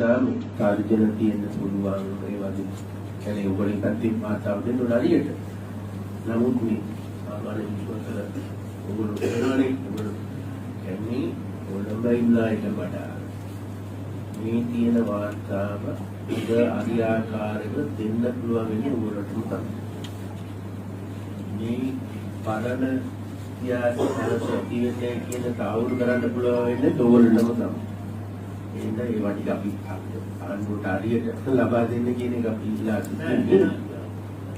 නිසා මේ තර්ජන තියෙන්න පුළුවන් ඒ වගේ කියන්නේ උගලින් පැත්තෙන් වාතාව දෙන්න නලියට නමුත් මේ සාමාන්‍ය විශ්වාසල ඔගොල්ලෝ කරනවානේ ඔගොල්ලෝ කියන්නේ ඔලම්බ ඉන්නයිට වඩා මේ තියෙන වාර්තාව ඉද අරියාකාරව දෙන්න පුළුවන් වෙන්නේ ඔයගොල්ලෝටම තමයි. මේ පරණ ඉතිහාසය සැලසීමේ කියන තාවුරු කරන්න පුළුවන් වෙන්නේ ඔයගොල්ලෝටම තමයි. එහෙනම් ඒ වටික අපි ආණ්ඩුවට හරියට ලබා දෙන්න කියන එක අපි ඉල්ලා සිටිනවා.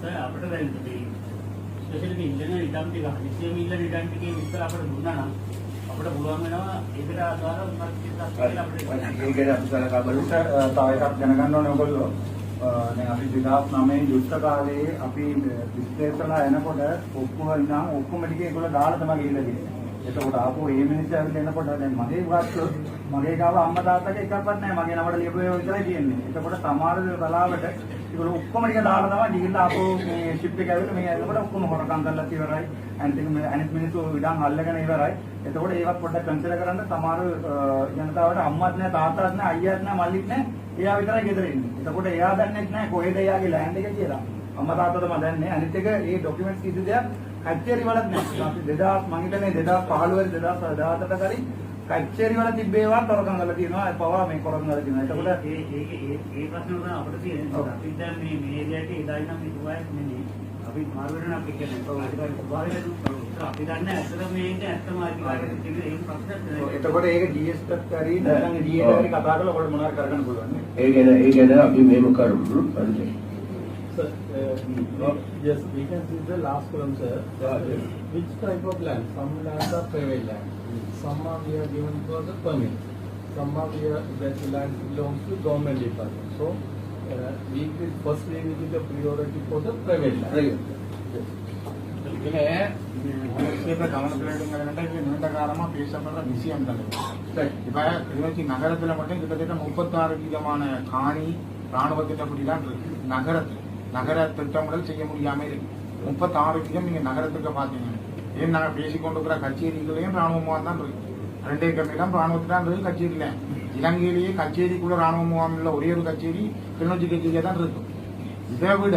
සර් අපිට දැන් මේ ස්පෙෂලි මේ ඉන්ජිනේර රිටර්න් ටික හදිසියෙම ඉල්ල රිටර්න් ටිකේ විස්තර අපිට දුන්නා නම් අපිට පුළුවන් වෙනවා ඒකට ආධාර උනත් කියලා අපිට ඒ ගැන අපි සලකා බලමු. තව එකක් දැනගන්න ඕනේ ඔයගොල්ලෝ දැන් අපි 2009 යුද්ධ කාලේ අපි විශ්ලේෂණ එනකොට ඔක්කොම ඉඳන් ඔක්කොම ටික ඒගොල්ලෝ දාලා තමයි ගිහිල්ලා තියෙන්නේ. එතකොට ආපහු මේ මිනිස්සු ඇවිල්ලා එනකොට දැන් මගේ වාස්තු මගේ ගාව අම්මා තාත්තගේ එකක්වත් නැහැ. මගේ නමට ලියපු ඒවා විතරයි තියෙන්නේ. එතකොට සමහර වෙලාවට ඒගොල්ලෝ ඔක්කොම ටික දාලා තමයි ගිහිල්ලා ආපහු මේ ෂිප් එක ඇවිල්ලා මේ එනකොට ඔක්කොම හොරකම් කරලා ඉවරයි. අනිත් මේ අනිත් මිනිස්සු ඉඩම් අල්ලගෙන ඉවරයි. එතකොට ඒවත් පොඩ්ඩක් කන්සිඩර් කරන්න සමහර අ, ජනතාවට අම්මත් නැහැ තාත්තත් නැහැ අයියාත් නැහැ මල්ලිත් නැහැ. එයා විතරයි ගෙදර ඉන්නේ. එතකොට එයා දන්නේ නැහැ කොහෙද එයාගේ ලෑන්ඩ් එක කියලා. අම්මා තාත්තා තමයි දන්නේ. අනිත් එක මේ ડોකියුමන්ට්ස් කිසි දෙයක් කච්චේරි වලත් නැහැ. අපි 2000 මං හිතන්නේ 2015 2017 කරි කච්චේරි වල තිබ්බේවා තොරකම් කරලා තියෙනවා. පවා මේ කරන් කරලා තියෙනවා. එතකොට ඒ ඒ ඒ ප්‍රශ්න තමයි අපිට තියෙන්නේ. අපි දැන් මේ මේ ඒරියාට එදායි නම් ඉතුවායක් නෙමෙයි. අපි මාරු වෙන අපි කියන්නේ අපි දන්නේ ඇත්තටම මේක ඇත්තම අධිකාරියට තියෙන ඒ ප්‍රශ්නයක් නෑ. එතකොට ඒක GS එකත් හරි නැත්නම් DA හරි කතා කරලා ඔයාලට මොනවද කරගන්න පුළුවන් නේ? ඒ ගැන ඒ ගැන අපි මෙහෙම කරමු. හරිද? Sir, uh, yes, we can see the last column, sir. Uh, Which type of land? Some lands are private land. Some are we are given for the permit. Some are we are, that land belongs to government department. So, uh, we will first we will give the priority for the private land. இதுல விஷயத்தை கவனத்தில் எடுங்கிறதுனா இது நீண்ட காலமா பேசப்படுற விஷயம் தானே இப்ப கிளிநொச்சி நகரத்துல மட்டும் கிட்டத்தட்ட முப்பத்தாறு விதமான காணி ராணுவத்திட்டப்படிதான் இருக்கு நகரத்துல நகர திட்டமிடல் செய்ய முடியாம இருக்கு முப்பத்தாறு விதம் நீங்க நகரத்துக்கு பாத்தீங்க ஏன் நாங்கள் பேசிக்கொண்டிருக்கிற கச்சேரிகளையும் ராணுவமாக தான் இருக்கு ரெண்டே ஏக்கர் நிலம் ராணுவத்தான் இருக்கு கச்சேரியில். இலங்கையிலேயே கச்சேரிக்குள்ள ராணுவ முகாம் உள்ள ஒரே ஒரு கச்சேரி கிளிநொச்சி கச்சேரியாக தான் இருக்கு. இதை விட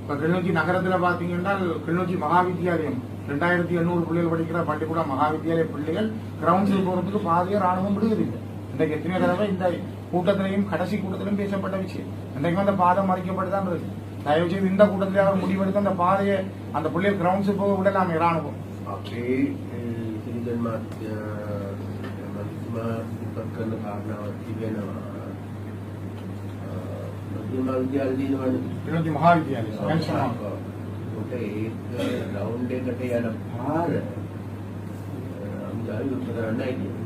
இப்போ கிளிநொச்சி நகரத்தில் பார்த்தீங்கன்னா கிளிநொச்சி மகாவித்யாலயம் ரெண்டாயிரத்தி எண்ணூறு பிள்ளைகள் படிக்கிற பள்ளிக்கூட மகாவித்யாலய பிள்ளைகள் கிரவுண்ட்ஸில் போகிறதுக்கு பாதியாக ராணுவம் விடுவதில்லை இன்றைக்கு எத்தனை தடவை இந்த கூட்டத்திலையும் கடைசி கூட்டத்திலும் பேசப்பட்ட விஷயம். இன்றைக்கு அந்த பாதம் மறைக்கப்பட்டு தான் இருக்கு. தயவு செய்து இந்த கூட்டத்திலே அவர் முடிவெடுத்து அந்த பாதையை அந்த பிள்ளைகள் கிரவுண்ட்ஸ் போக விடலாம் ராணுவம் අපේ සිරිදන් මාත්‍ය මන්තුමා ඉපත් කරන කාරණාවක් තිබෙනවා. මධ්‍යම විද්‍යාල දිනවල கிளிநொச்சி மகாவித்யாலயம் பென்ஷன் කොට ඒක රවුන්ඩ් එකට යන පාර අමුදායි උත්තර කරන්නයි කියන්නේ.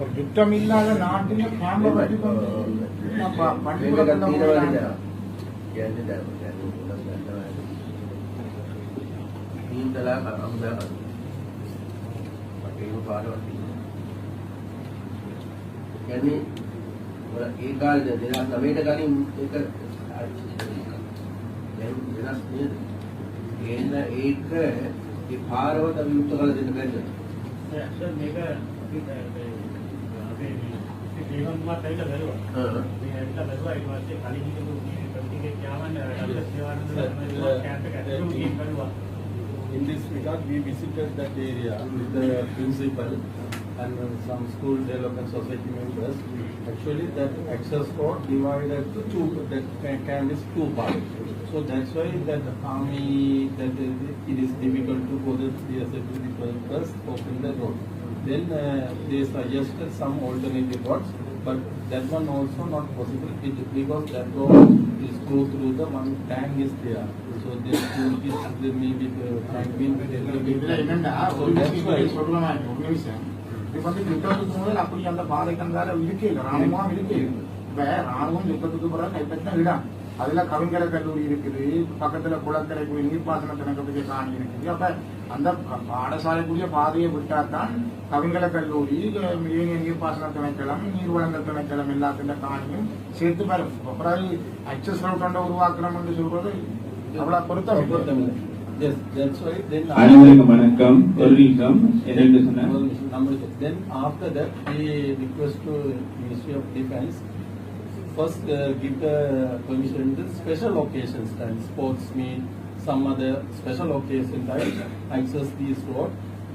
ஒரு யுத்தம் இல்லாத நாட்டில் கேம்ப வட்டி கொண்டு yani da mutane da da in talaka an da Patel फार यानी एक काल जेना समेट काली एक जेना स्नेह येना एक ये फार हो तब युक्त काल दिन में सर मेगा अभी अभी देवन माता का घर हुआ हाँ देवन का घर हुआ एक बार से काली जी के In this regard, we visited that area with the principal and some school development society members. Actually, that access road divided two, that camp is two parts. So that's why that army, that it is difficult to go to the first open the road. Then uh, they suggested some alternative roads. but that one also not possible it- because that road is go through the one tank is there. So there will be, there may be the tank being. இதுல என்னன்னா So ஒரு that's why. விஷயம் சொல்லலாம் ஒரு நிமிஷம் இப்ப வந்து யுத்தத்துக்கு முதல் அப்படி அந்த பாதைக்கு அந்தால இருக்கே இல்லை ராணுவம் இருக்கே இல்லை. இப்ப ராணுவம் யுத்தத்துக்கு பிறகு கைப்பற்றின இடம் அதுல கவிஞர கல்லூரி இருக்குது. பக்கத்துல குளக்கரை போய் நீர்ப்பாசன திணக்கக்கூடிய காணி இருக்குது. அப்ப அந்த பாடசாலைக்குரிய பாதையை விட்டாதான் கவிஞர கல்லூரி ஏனைய நீர்ப்பாசன திணைக்களம் நீர்வளங்கள் திணைக்களம் எல்லாத்தின் காணியும் சேர்த்து வரும் அப்புறம் அக்சஸ் ரோட்டை உருவாக்குறோம் என்று சொல்றது அவ்வளவு பொருத்தம். பொருத்தமில்லை. அனைவருக்கும் வணக்கம். ஒரு நிமிஷம். என்னென்று சொன்னேன் Then after that, we request to Ministry of Defence, first uh, give the permission to special occasions time, sports meet, some other special occasion time, access these road.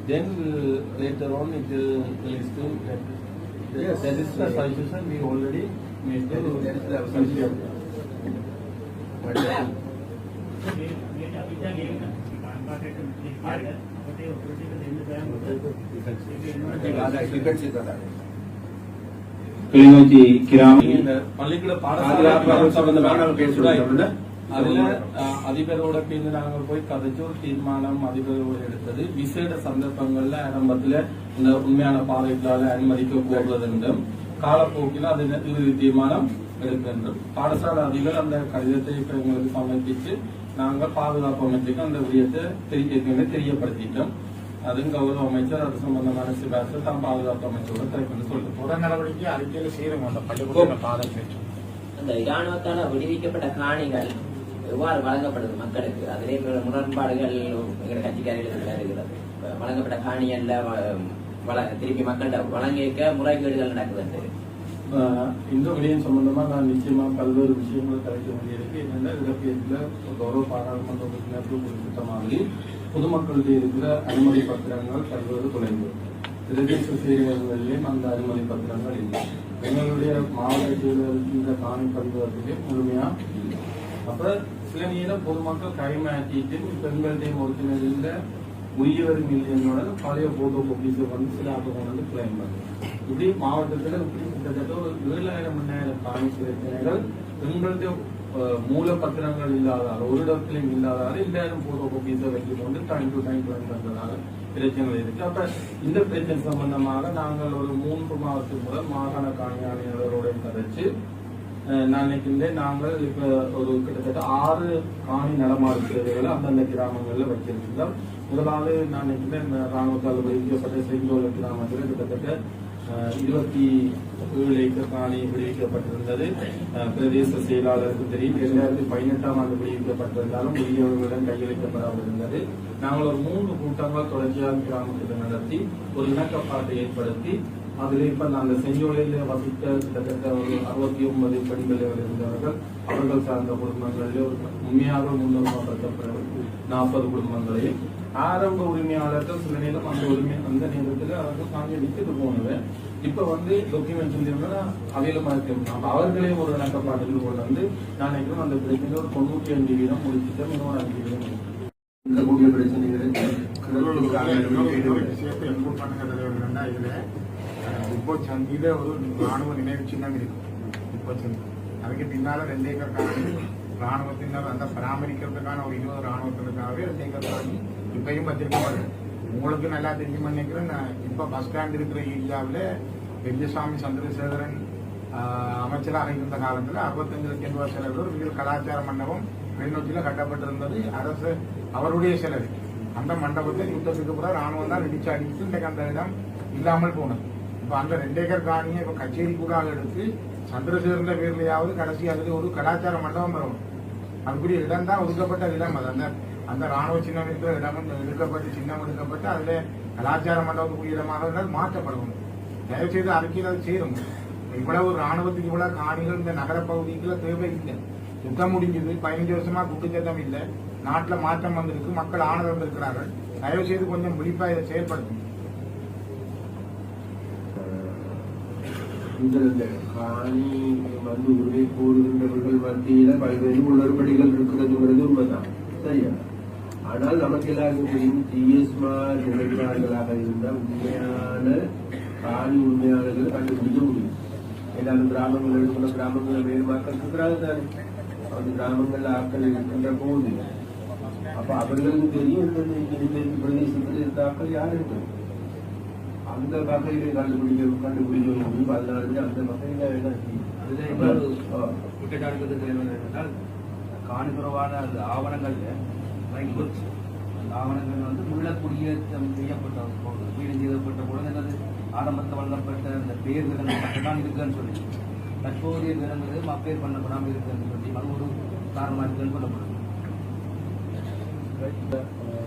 Then uh, later on it will release to that. Yes. That is the yeah. suggestion we already made. That is, that is the suggestion. Depends. Depends. Depends. Kilinochchi கிராம பள்ளிக்கூட சம்பந்தமாக நாங்க. அதுல அதிபரோட சேர்ந்து நாங்கள் போய் கதைச்சு ஒரு தீர்மானம் அதிபரோட எடுத்தது. விசேட சந்தர்ப்பங்கள்ல ஆரம்பத்துல இந்த உண்மையான பாதைகளால அனுமதிக்க போகிறது என்றும் காலப்போக்கில் அது இறுதி தீர்மானம் எடுக்கின்றோம் பாடசாலை அதிபர் அந்த கடிதத்தை இப்ப எங்களுக்கு சமர்ப்பிச்சு நாங்கள் பாதுகாப்பு அமைச்சுக்கு அந்த விடயத்தை தெரியப்படுத்திட்டோம். அதுவும் கௌரவ அமைச்சர் அது சம்பந்தமான சிபாரிசு தான் பாதுகாப்பு அமைச்சரோட கைப்பற்றி சொல்லுவோம் புற நடவடிக்கை அறிக்கையில் சேரும் அந்த பள்ளிக்கூட பாதை பேச்சு அந்த இராணுவத்தால் விடுவிக்கப்பட்ட காணிகள் எவ்வாறு வழங்கப்படுது மக்களுக்கு அதிலே பல முரண்பாடுகள் எங்கள் கட்சிக்காரர்களுக்கு இருக்கிறது வழங்கப்பட்ட காணியல்ல வ- வள- திருப்பி மக்கள்கிட்ட வழங்கிக்க முறைகேடுகள் நடக்குது ஆஹ் இந்த விடயம் சம்பந்தமா நான் நிச்சயமா பல்வேறு விஷயங்களை கலைக்க வேண்டியிருக்கு என்னென்ன இடப்பெயர்ல கௌரவ பாராளுமன்ற உறுப்பினர்கள் குறிப்பிட்ட மாதிரி பொதுமக்களுடைய இருக்கிற அனுமதி பத்திரங்கள் பல்வேறு குறைந்து பிரதேச செயலகங்களிலும் அந்த அனுமதி பத்திரங்கள் இல்லை. எங்களுடைய மாவட்டத்தில் இருக்கின்ற காணி பரிவர்த்தனை முழுமையா இல்லை. அப்ப சில நேரம் பொதுமக்கள் கைமாற்றிட்டு பெண்களுடைய ஒருத்தினரில் உரியவர் மில்லியனோட பழைய போட்டோ கோபீஸை வந்து சில ஆட்டோ கொண்டு வந்து கிளைம் பண்ணுது. இப்படி மாவட்டத்தில் இப்படி கிட்டத்தட்ட ஒரு ஏழாயிரம் மணி காணி பிரச்சனைகள் பெண்களுடைய மூல பத்திரங்கள் இல்லாதார் ஒரு இடத்திலும் இல்லாதார் எல்லாரும் போட்டோ கோபீஸை வைக்கும் போது டைம் டு டைம் கிளைம் பண்றதால பிரச்சனைகள் இருக்கு. அப்ப இந்த பிரச்சனை சம்பந்தமாக நாங்கள் ஒரு மூன்று மாதத்துக்கு முதல் மாகாண காணி கதைச்சு அஹ் நான் நினைக்கின்றேன் நாங்கள் இப்ப ஒரு கிட்டத்தட்ட ஆறு காணி நடமாடு சேவைகளை அந்தந்த கிராமங்கள்ல வச்சிருக்கிறோம் முதலாவது நான் நினைக்கின்றேன் இந்த ராணுவத்தால் வைக்கப்பட்ட செங்கோல கிராமத்தில் கிட்டத்தட்ட இருபத்தி ஏழு ஏக்கர் காணி விடுவிக்கப்பட்டிருந்தது பிரதேச செயலாளருக்கு தெரியும். இரண்டாயிரத்தி பதினெட்டாம் ஆண்டு விடுவிக்கப்பட்டிருந்தாலும் உரியவர்களிடம் கையளிக்கப்படாமல் இருந்தது நாங்கள் ஒரு மூன்று கூட்டங்கள் தொடர்ச்சியாக கிராமத்தில் நடத்தி ஒரு இணக்கப்பாட்டை ஏற்படுத்தி அதில் இப்ப நாங்க செஞ்சோலையில வசித்த கிட்டத்தட்ட ஒரு அறுபத்தி ஒன்பது பெண்கள் இருந்தவர்கள் அவர்கள் சார்ந்த குடும்பங்களில் ஒரு உண்மையாக முன்னுரிமைப்படுத்தப்பட்ட நாற்பது குடும்பங்களையும். ஆரம்ப உரிமையாளர்கள் சில நேரம் அந்த உரிமை அந்த நேரத்தில் அவர்கள் தாங்க வித்துட்டு போனது. இப்ப வந்து டாக்குமெண்ட் சொல்லியிருந்தா அவையிலமா இருக்கு அவர்களே ஒரு இணக்கப்பாட்டில் கொண்டு வந்து நான் நினைக்கிறேன் அந்த பிரச்சனை ஒரு தொண்ணூற்றி அஞ்சு வீதம் முடிச்சுட்டு இன்னொரு அஞ்சு வீதம். இந்த கூடிய பிரச்சனைகளை கிணற்றுக்காக இப்போ சந்தியில ஒரு ராணுவ நினைவு சின்னம் இருக்கு இப்போ சந்தி அதுக்கு பின்னால ரெண்டு ஏக்கர் காணி ராணுவத்தினர் அந்த பராமரிக்கிறதுக்கான ஒரு இருபது ராணுவத்திற்காகவே ரெண்டு ஏக்கர் காணி இப்பயும் பத்திரிக்கை உங்களுக்கு நல்லா தெரியும் நினைக்கிறேன். இப்போ இப்ப பஸ் ஸ்டாண்ட் இருக்கிற ஏரியாவில் பெரியசாமி சந்திரசேகரன் அமைச்சராக இருந்த காலத்தில் அறுபத்தஞ்சு லட்சம் ரூபாய் செலவில் ஒரு வீடு கலாச்சார மண்டபம் கிளிநொச்சியில கட்டப்பட்டிருந்தது. அரசு அவருடைய செலவு. அந்த மண்டபத்தை யுத்தத்துக்கு கூட ராணுவம் தான் இடிச்சு அடித்து இன்றைக்கு அந்த இடம் இல்லாமல் போனது. இப்ப அந்த ரெண்டு ஏக்கர் காணியை இப்ப கச்சேரி கூட எடுத்து சந்திரசேகரன் பேர்லயாவது கடைசி அதுல ஒரு கலாச்சார மண்டபம் வரும். அதுக்குரிய இடம் தான் ஒதுக்கப்பட்ட இடம். அது அந்த அந்த ராணுவ சின்னம் இருக்கிற இடம் எடுக்கப்பட்டு சின்னம் எடுக்கப்பட்டு அதுல கலாச்சார மண்டபத்துக்குரிய இடமாக இருந்தால் மாற்றப்படணும். தயவு செய்து அறிக்கையில் அது சேரும். இவ்வளவு ராணுவத்துக்கு இவ்வளவு காணிகள் இந்த நகரப்பகுதிக்குள்ள தேவை இல்லை. யுத்தம் முடிஞ்சது பதினஞ்சு வருஷமா குட்டுச்சத்தம் இல்லை. நாட்டுல மாற்றம் வந்திருக்கு மக்கள் ஆனந்தம் இருக்கிறார்கள் தயவு செய்து கொஞ்சம் விழிப்பா இதை செயல்படுத்தணும் இந்த காணி வந்து உரிமை கூறுகின்றவர்கள் மத்தியில பல்வேறு உணர்வடிகள் இருக்கிறதுங்கிறது உண்மைதான். சரியா ஆனால் நமக்கு எல்லாருக்கும் தெரியும் ஜிஎஸ்மா இருந்தால் உண்மையான காணி உண்மையாளர்கள் கண்டுபிடிக்க முடியும் எல்லாரும் கிராமங்கள் எடுக்கிற கிராமங்களை வேறு மக்கள் இருக்கிறாங்க தானே அந்த கிராமங்கள்ல ஆட்கள் இருக்கின்ற போது அப்ப அவர்களுக்கு தெரியும் இந்த பிரதேசத்தில் இருந்த ஆட்கள் யார் இருக்கிறது அந்த வகையில கண்டுபிடிக்க கண்டுபிடிக்க முடியும் அதனால அந்த வகையில என்ன அதுல இன்னொரு ஆ. குற்றச்சாட்டு என்னவென்றால் காணிபுரவான அந்த ஆவணங்கள்ல அந்த ஆவணங்கள் வந்து முள்ளக்குடியேற்றம் செய்யப்பட்ட வீடு செய்யப்பட்ட பொழுது என்னது? ஆரம்பத்தில் வழங்கப்பட்ட அந்த பேர் மட்டும்தான் இருக்குன்னு சொல்லி. தற்போதைய விவரங்கள் மப்பேர் பண்ணப்படாமல் இருக்குன்னு சொல்லி அது ஒரு காரணமாக இருக்குன்னு சொல்லப்படுது.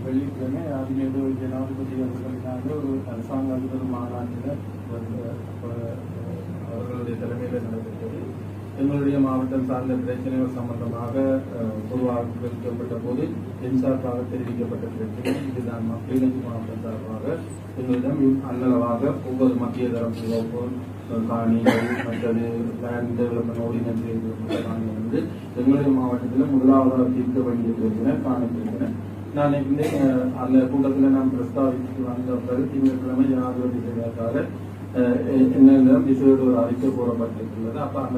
வெள்ளிக்கிழமை அதிலேருந்து ஒரு ஜனாதிபதி அவர்களுக்காக ஒரு அரசாங்க அதிபர் மாநாட்டில் அவர்களுடைய தலைமையில் நடைபெற்றது எங்களுடைய மாவட்டம் சார்ந்த பிரச்சனைகள் சம்பந்தமாக பொதுவாக தெரிவிக்கப்பட்ட போது என் சார்பாக தெரிவிக்கப்பட்ட பிரச்சனை இதுதான் கிளிநொச்சி மாவட்டம் சார்பாக எங்களிடம் அன்னளவாக ஒவ்வொரு மத்திய தரம் வகுப்பு காணிகள் மற்றது லேண்ட் டெவலப்மெண்ட் ஓர்டினன்ஸ் காணிகள் வந்து எங்களுடைய மாவட்டத்தில் முதலாவதாக தீர்க்க வேண்டிய பிரச்சனை காணி பிரச்சனை நான் இந்த அந்த கூட்டத்தில் நான் பிரஸ்தாவித்து வந்த பிறகு திங்கட்கிழமை ஜனாதிபதி செயலாளர் என்னிடம் விசேட ஒரு அறிக்கை கூறப்பட்டிருக்கிறது அப்ப அந்த